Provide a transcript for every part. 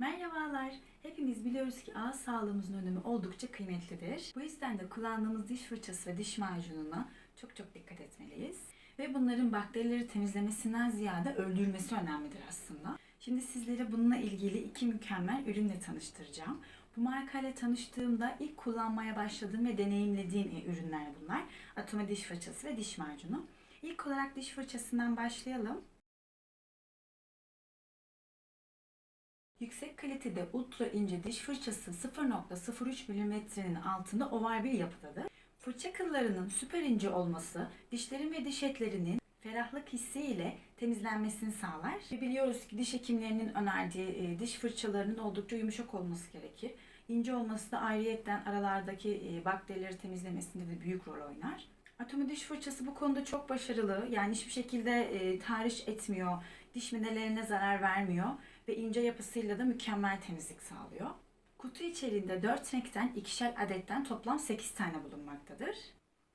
Merhabalar. Hepimiz biliyoruz ki ağız sağlığımızın önemi oldukça kıymetlidir. Bu yüzden de kullandığımız diş fırçası ve diş macununa çok çok dikkat etmeliyiz. Ve bunların bakterileri temizlemesinden ziyade öldürmesi önemlidir aslında. Şimdi sizlere bununla ilgili iki mükemmel ürünle tanıştıracağım. Bu markayla tanıştığımda ilk kullanmaya başladığım ve deneyimlediğim e, ürünler bunlar. Atoma diş fırçası ve diş macunu. İlk olarak diş fırçasından başlayalım. Yüksek kalitede ultra ince diş fırçası 0.03 mm'nin altında oval bir yapıdadır. Fırça kıllarının süper ince olması dişlerin ve diş etlerinin ferahlık hissi ile temizlenmesini sağlar. Ve biliyoruz ki diş hekimlerinin önerdiği e, diş fırçalarının oldukça yumuşak olması gerekir. İnce olması da ayrıyetten aralardaki e, bakterileri temizlemesinde de büyük rol oynar. Atomi diş fırçası bu konuda çok başarılı. Yani hiçbir şekilde e, tahriş etmiyor, diş minelerine zarar vermiyor ve ince yapısıyla da mükemmel temizlik sağlıyor. Kutu içerisinde 4 renkten ikişer adetten toplam 8 tane bulunmaktadır.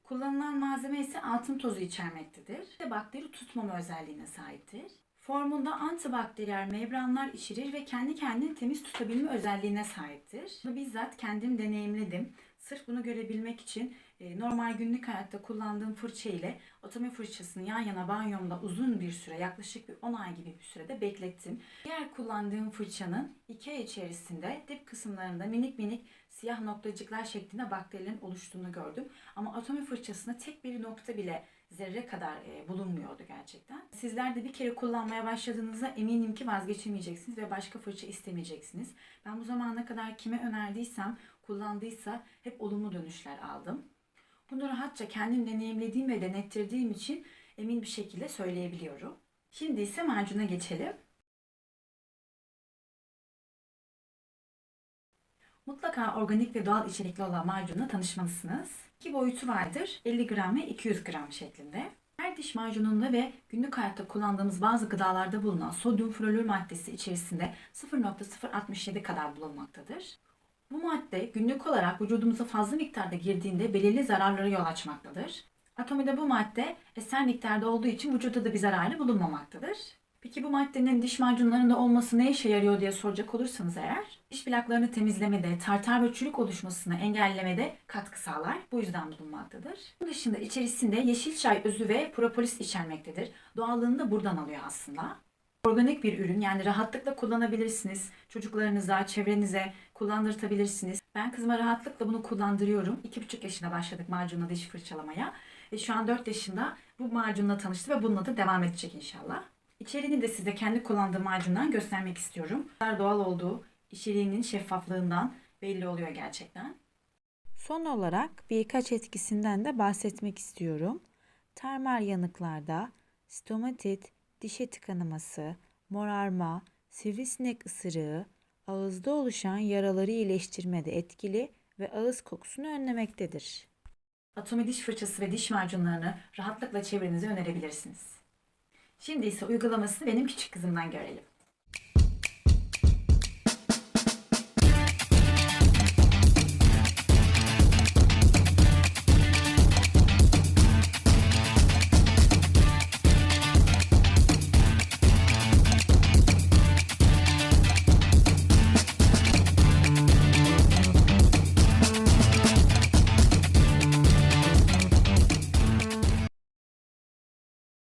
Kullanılan malzeme ise altın tozu içermektedir ve bakteri tutmama özelliğine sahiptir. Formunda antibakteriyel membranlar içerir ve kendi kendini temiz tutabilme özelliğine sahiptir. Bunu bizzat kendim deneyimledim. Sırf bunu görebilmek için e, normal günlük hayatta kullandığım fırça ile otomi fırçasını yan yana banyomda uzun bir süre yaklaşık bir 10 ay gibi bir sürede beklettim. Diğer kullandığım fırçanın 2 ay içerisinde dip kısımlarında minik minik siyah noktacıklar şeklinde bakterilerin oluştuğunu gördüm. Ama atomi fırçasında tek bir nokta bile zerre kadar e, bulunmuyordu gerçekten. Sizler de bir kere kullanmaya başladığınızda eminim ki vazgeçemeyeceksiniz ve başka fırça istemeyeceksiniz. Ben bu zamana kadar kime önerdiysem, kullandıysa hep olumlu dönüşler aldım. Bunu rahatça kendim deneyimlediğim ve denettirdiğim için emin bir şekilde söyleyebiliyorum. Şimdi ise macuna geçelim. Mutlaka organik ve doğal içerikli olan macunla tanışmalısınız. İki boyutu vardır. 50 gram ve 200 gram şeklinde. Her diş macununda ve günlük hayatta kullandığımız bazı gıdalarda bulunan sodyum florür maddesi içerisinde 0.067 kadar bulunmaktadır. Bu madde günlük olarak vücudumuza fazla miktarda girdiğinde belirli zararlara yol açmaktadır. Atomide bu madde eser miktarda olduğu için vücuda da bir zararı bulunmamaktadır. Peki bu maddenin diş macunlarında olması ne işe yarıyor diye soracak olursanız eğer, diş plaklarını temizlemede, tartar ve çürük oluşmasını engellemede katkı sağlar. Bu yüzden bulunmaktadır. Bunun dışında içerisinde yeşil çay özü ve propolis içermektedir. Doğallığını da buradan alıyor aslında. Organik bir ürün yani rahatlıkla kullanabilirsiniz. Çocuklarınıza, çevrenize kullandırtabilirsiniz. Ben kızıma rahatlıkla bunu kullandırıyorum. 2,5 yaşında başladık macunla diş fırçalamaya. Ve şu an 4 yaşında bu macunla tanıştı ve bununla da devam edecek inşallah. İçeriğini de size kendi kullandığım macundan göstermek istiyorum. Doğal olduğu, içeriğinin şeffaflığından belli oluyor gerçekten. Son olarak birkaç etkisinden de bahsetmek istiyorum. Termal yanıklarda stomatit, diş eti kanaması, morarma, sivrisinek ısırığı, ağızda oluşan yaraları iyileştirmede etkili ve ağız kokusunu önlemektedir. Atomi diş fırçası ve diş macunlarını rahatlıkla çevrenize önerebilirsiniz. Şimdi ise uygulamasını benim küçük kızımdan görelim.